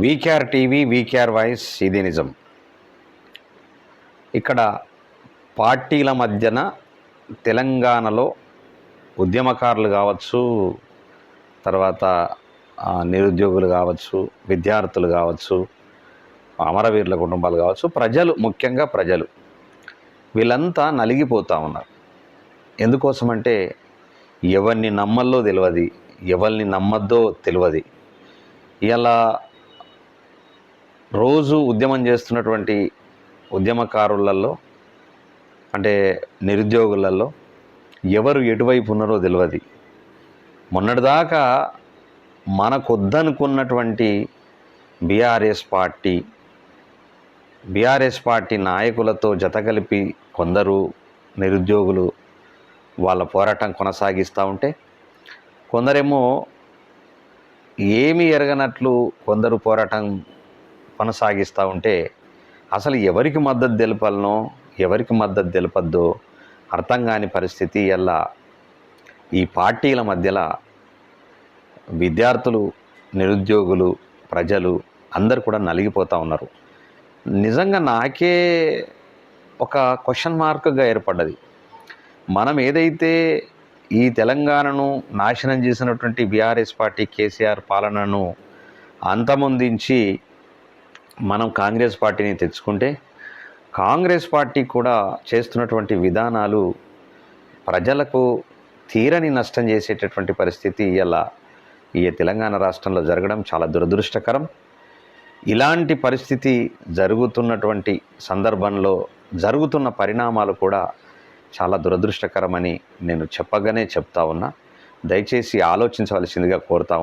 VKR TV VKR voice ఇది నిజం. ఇక్కడ పార్టీల మధ్యన తెలంగాణలో ఉద్యమకారులు కావచ్చు తర్వాత నిరుద్యోగులు కావచ్చు విద్యార్థులు కావచ్చు అమరవీరుల కుటుంబాలు కావచ్చు ప్రజలు ముఖ్యంగా ప్రజలు వీళ్ళంతా నలిగిపోతూ ఉన్నారు. ఎందుకోసమంటే ఎవరిని నమ్మల్లో తెలియదు ఎవరిని నమ్మద్దో తెలియదు ఇలా రోజు ఉద్యమం చేస్తున్నటువంటి ఉద్యమకారులలో అంటే నిరుద్యోగులలో ఎవరు ఎటువైపు ఉన్నారో తెలియదు మొన్నటిదాకా మనకొద్దనుకున్నటువంటి బీఆర్ఎస్ పార్టీ బీఆర్ఎస్ పార్టీ నాయకులతో జత కలిపి కొందరు నిరుద్యోగులు వాళ్ళ పోరాటం కొనసాగిస్తూ ఉంటే కొందరేమో ఏమీ ఎరగనట్లు కొందరు పోరాటం కొనసాగిస్తూ ఉంటే అసలు ఎవరికి మద్దతు తెలపాలనో ఎవరికి మద్దతు తెలపద్దో అర్థం కాని పరిస్థితి ఎలా ఈ పార్టీల మధ్యలో విద్యార్థులు నిరుద్యోగులు ప్రజలు అందరు కూడా నలిగిపోతూ ఉన్నారు. నిజంగా నాకే ఒక క్వశ్చన్ మార్క్గా ఏర్పడ్డది. మనం ఏదైతే ఈ తెలంగాణను నాశనం చేసినటువంటి బీఆర్ఎస్ పార్టీ కేసీఆర్ పాలనను అంతమొందించి మనం కాంగ్రెస్ పార్టీని తెచ్చుకుంటే కాంగ్రెస్ పార్టీ కూడా చేస్తున్నటువంటి విధానాలు ప్రజలకు తీరని నష్టం చేసేటటువంటి పరిస్థితి ఇలా ఈ తెలంగాణ రాష్ట్రంలో జరగడం చాలా దురదృష్టకరం. ఇలాంటి పరిస్థితి జరుగుతున్నటువంటి సందర్భంలో జరుగుతున్న పరిణామాలు కూడా చాలా దురదృష్టకరమని నేను చెప్పగానే చెప్తా ఉన్నా. దయచేసి ఆలోచించవలసిందిగా కోరుతా